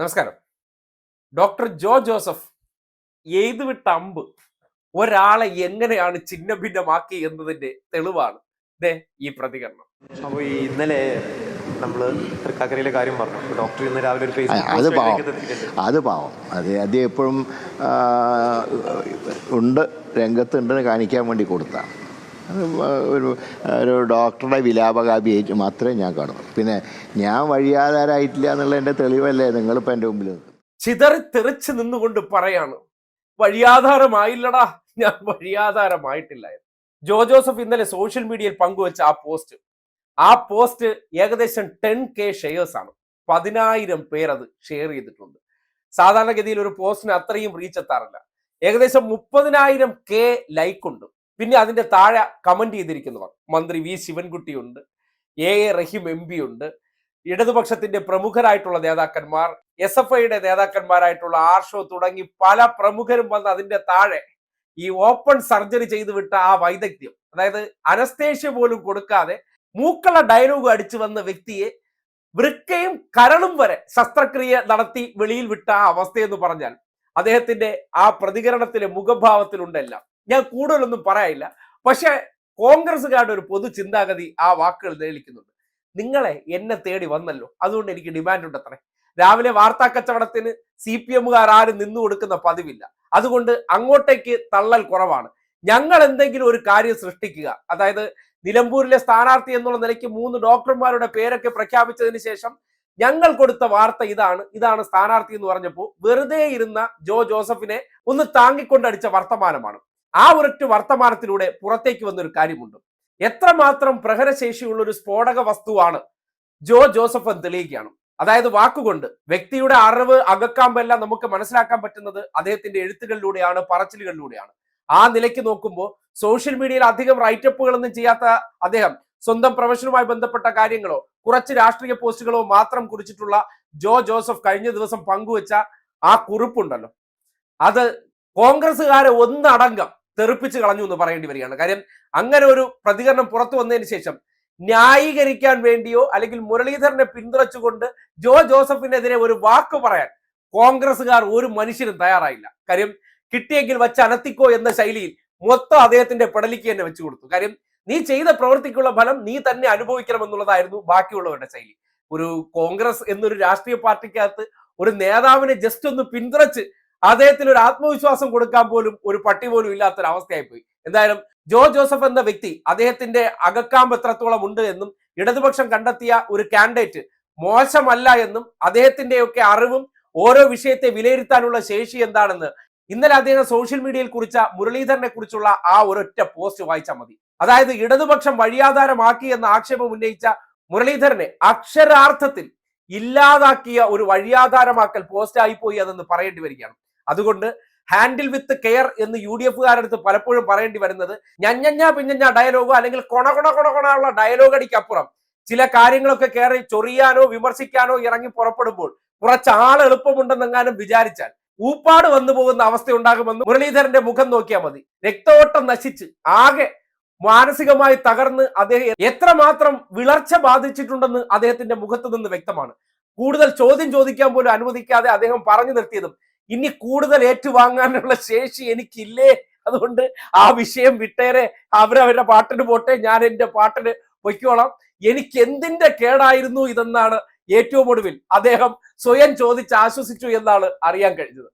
നമസ്കാരം. ഡോക്ടർ ജോ ജോസഫ് ഏത് വിട്ട അമ്പ് ഒരാളെ എങ്ങനെയാണ് ചിഹ്ന ഭിന്നമാക്കി എന്നതിന്റെ തെളിവാണ് ദേ ഈ പ്രതികരണം. അപ്പോൾ ഈ ഇന്നലെ നമ്മൾ തൃക്കാക്കരയിലെ കാര്യം പറഞ്ഞു. ഡോക്ടർ ഇന്ന് രാവിലെ ഒരു അത് പാവം. അത് പാവം. അത് അത് എപ്പോഴും ഉണ്ട് രംഗത്തുണ്ടെന്ന് കാണിക്കാൻ വേണ്ടി കൊടുത്താണ് ഒരു ഒരു ഡോക്ടറുടെ വിലാപകാപിയായിട്ട് മാത്രമേ ഞാൻ കാണുന്നു പിന്നെ ഞാൻ വഴിയാധാരായിട്ടില്ല എന്നുള്ള എന്റെ തെളിവല്ലേ നിങ്ങളിപ്പോൾ എന്റെ മുമ്പിൽ ചിതറി തെറിച്ച് നിന്നുകൊണ്ട് പറയാണ് വഴിയാധാരമായില്ലടാ ഞാൻ വഴിയാധാരമായിട്ടില്ല ജോ ജോസഫ് ഇന്നലെ സോഷ്യൽ മീഡിയയിൽ പങ്കുവച്ച ആ പോസ്റ്റ്. ആ പോസ്റ്റ് ഏകദേശം ടെൻ കെ ഷെയർസ് ആണ്. പതിനായിരം പേർ അത് ഷെയർ ചെയ്തിട്ടുണ്ട്. സാധാരണഗതിയിൽ ഒരു പോസ്റ്റിന് അത്രയും റീച്ച് എത്താറില്ല. ഏകദേശം മുപ്പതിനായിരം കെ ലൈക്ക് ഉണ്ട്. പിന്നെ അതിന്റെ താഴെ കമന്റ് ചെയ്തിരിക്കുന്നവർ. മന്ത്രി V ശിവൻകുട്ടിയുണ്ട് A A Rahim M P ഉണ്ട് ഇടതുപക്ഷത്തിന്റെ പ്രമുഖരായിട്ടുള്ള നേതാക്കന്മാർ എസ് എഫ് ഐയുടെ നേതാക്കന്മാരായിട്ടുള്ള ആർഷോ തുടങ്ങി പല പ്രമുഖരും വന്ന് അതിന്റെ താഴെ ഈ ഓപ്പൺ സർജറി ചെയ്തു വിട്ട ആ വൈദഗ്ധ്യം. അതായത് അനസ്തേഷ്യ പോലും കൊടുക്കാതെ മൂക്കള ഡയലോഗ് അടിച്ചു വന്ന വ്യക്തിയെ വൃക്കയും കരളും വരെ ശസ്ത്രക്രിയ നടത്തി വെളിയിൽ വിട്ട ആ അവസ്ഥയെന്ന് പറഞ്ഞാൽ അദ്ദേഹത്തിന്റെ ആ പ്രതികരണത്തിലെ മുഖഭാവത്തിലുണ്ടെല്ലാം ഞാൻ കൂടുതലൊന്നും പറയാനില്ല. പക്ഷെ കോൺഗ്രസ്സുകാരുടെ ഒരു പൊതു ചിന്താഗതി ആ വാക്കുകൾ നേളിക്കുന്നുണ്ട് നിങ്ങളെ എന്നെ തേടി വന്നല്ലോ. അതുകൊണ്ട് എനിക്ക് ഡിമാൻഡ് ഉണ്ട് അത്രേ രാവിലെ വാർത്താ കച്ചവടത്തിന് സി പി എമ്മുകാർ ആരും നിന്നു കൊടുക്കുന്ന പതിവില്ല. അതുകൊണ്ട് അങ്ങോട്ടേക്ക് തള്ളൽ കുറവാണ്. ഞങ്ങൾ എന്തെങ്കിലും ഒരു കാര്യം സൃഷ്ടിക്കുക. അതായത് നിലമ്പൂരിലെ സ്ഥാനാർത്ഥി എന്നുള്ള നിലയ്ക്ക് മൂന്ന് ഡോക്ടർമാരുടെ പേരൊക്കെ പ്രഖ്യാപിച്ചതിന് ശേഷം ഞങ്ങൾ കൊടുത്ത വാർത്ത ഇതാണ്. ഇതാണ് സ്ഥാനാർത്ഥി എന്ന് പറഞ്ഞപ്പോൾ വെറുതെ ഇരുന്ന ജോ ജോസഫിനെ ഒന്ന് താങ്ങിക്കൊണ്ടടിച്ച വർത്തമാനമാണ്. ആ ഒരൊറ്റ വർത്തമാനത്തിലൂടെ പുറത്തേക്ക് വന്നൊരു കാര്യമുണ്ട്. എത്രമാത്രം പ്രഹരശേഷിയുള്ള ഒരു സ്ഫോടക വസ്തുവാണ് ജോ ജോസഫ് എന്ന് തെളിയിക്കുകയാണ്. അതായത് വാക്കുകൊണ്ട് വ്യക്തിയുടെ അറിവ് അകക്കാമ്പെല്ലാം നമുക്ക് മനസ്സിലാക്കാൻ പറ്റുന്നത് അദ്ദേഹത്തിന്റെ എഴുത്തുകളിലൂടെയാണ് പറച്ചിലുകളിലൂടെയാണ്. ആ നിലയ്ക്ക് നോക്കുമ്പോൾ സോഷ്യൽ മീഡിയയിൽ അധികം റൈറ്റപ്പുകളൊന്നും ചെയ്യാത്ത അദ്ദേഹം സ്വന്തം പ്രൊഫഷനുമായി ബന്ധപ്പെട്ട കാര്യങ്ങളോ കുറച്ച് രാഷ്ട്രീയ പോസ്റ്റുകളോ മാത്രം കുറിച്ചിട്ടുള്ള ജോ ജോസഫ് കഴിഞ്ഞ ദിവസം പങ്കുവച്ച ആ കുറിപ്പുണ്ടല്ലോ. അത് കോൺഗ്രസ്സുകാരെ ഒന്നടങ്കം തെറിപ്പിച്ച് കളഞ്ഞു എന്ന് പറയേണ്ടി വരികയാണ്. കാര്യം അങ്ങനെ ഒരു പ്രതികരണം പുറത്തു വന്നതിന് ശേഷം ന്യായീകരിക്കാൻ വേണ്ടിയോ അല്ലെങ്കിൽ മുരളീധരനെ പിന്തുണച്ചുകൊണ്ട് ജോ ജോസഫിനെതിരെ ഒരു വാക്ക് പറയാൻ കോൺഗ്രസ്സുകാർ ഒരു മനുഷ്യനും തയ്യാറായില്ല. കാര്യം കിട്ടിയെങ്കിൽ വച്ച് അനത്തിക്കോ എന്ന ശൈലിയിൽ മൊത്തം അദ്ദേഹത്തിന്റെ പെടലിക്ക് തന്നെ വെച്ചു കൊടുത്തു. കാര്യം നീ ചെയ്ത പ്രവൃത്തിക്കുള്ള ഫലം നീ തന്നെ അനുഭവിക്കണം എന്നുള്ളതായിരുന്നു ബാക്കിയുള്ളവരുടെ ശൈലി. ഒരു കോൺഗ്രസ് എന്നൊരു രാഷ്ട്രീയ പാർട്ടിക്കകത്ത് ഒരു നേതാവിനെ ജസ്റ്റ് ഒന്ന് പിന്തുണച്ച് അദ്ദേഹത്തിന് ഒരു ആത്മവിശ്വാസം കൊടുക്കാൻ പോലും ഒരു പട്ടി പോലും ഇല്ലാത്തൊരവസ്ഥയായി പോയി എന്തായാലും ജോ ജോസഫ് എന്ന വ്യക്തി അദ്ദേഹത്തിന്റെ അകക്കാമ്പ് എത്രത്തോളം ഉണ്ട് എന്നും ഇടതുപക്ഷം കണ്ടെത്തിയ ഒരു കാൻഡിഡേറ്റ് മോശമല്ല എന്നും അദ്ദേഹത്തിന്റെയൊക്കെ അറിവും ഓരോ വിഷയത്തെ വിലയിരുത്താനുള്ള ശേഷി എന്താണെന്ന് ഇന്നലെ അദ്ദേഹം സോഷ്യൽ മീഡിയയിൽ കുറിച്ച മുരളീധരനെ കുറിച്ചുള്ള ആ ഒരൊറ്റ പോസ്റ്റ് വായിച്ചാൽ മതി. അതായത് ഇടതുപക്ഷം വഴിയാധാരമാക്കി എന്ന ആക്ഷേപം ഉന്നയിച്ച മുരളീധരനെ അക്ഷരാർത്ഥത്തിൽ ഇല്ലാതാക്കിയ ഒരു വഴിയാധാരമാക്കൽ പോസ്റ്റ് പോയി അതെന്ന് പറയേണ്ടി വരികയാണ്. അതുകൊണ്ട് ഹാൻഡിൽ വിത്ത് കെയർ എന്ന് യു ഡി എഫുകാരടുത്ത് പലപ്പോഴും പറയേണ്ടി വരുന്നത് ഞഞ്ഞഞ്ഞ പിഞ്ഞഞ്ഞ ഡയലോഗോ അല്ലെങ്കിൽ കൊണ കൊണ കൊണ കൊണ ഉള്ള ഡയലോഗ് അടിക്കപ്പുറം ചില കാര്യങ്ങളൊക്കെ കയറി ചൊറിയാനോ വിമർശിക്കാനോ ഇറങ്ങി പുറപ്പെടുമ്പോൾ കുറച്ച് ആൾ എളുപ്പമുണ്ടെന്നെങ്ങാനും വിചാരിച്ചാൽ ഊപ്പാട് വന്നു പോകുന്ന അവസ്ഥ ഉണ്ടാകുമെന്ന് മുരളീധരന്റെ മുഖം നോക്കിയാൽ മതി. രക്തഓട്ടം നശിച്ച് ആകെ മാനസികമായി തകർന്ന് അദ്ദേഹം എത്രമാത്രം വിളർച്ച ബാധിച്ചിട്ടുണ്ടെന്ന് അദ്ദേഹത്തിന്റെ മുഖത്ത് നിന്ന് വ്യക്തമാണ്. കൂടുതൽ ചോദ്യം ചോദിക്കാൻ പോലും അനുവദിക്കാതെ അദ്ദേഹം പറഞ്ഞു നിർത്തിയതും ഇനി കൂടുതൽ ഏറ്റുവാങ്ങാനുള്ള ശേഷി എനിക്കില്ലേ? അതുകൊണ്ട് ആ വിഷയം വിട്ടേരെ അവരവരുടെ പാട്ടിന് പോട്ടെ ഞാൻ എന്റെ പാട്ടിന് പൊയ്ക്കോളാം. എനിക്ക് എന്തിന്റെ കേടായിരുന്നു ഇതെന്നാണ് ഏറ്റവും ഒടുവിൽ അദ്ദേഹം സ്വയം ചോദിച്ച് ആശ്വസിച്ചു എന്നാണ് അറിയാൻ കഴിഞ്ഞത്.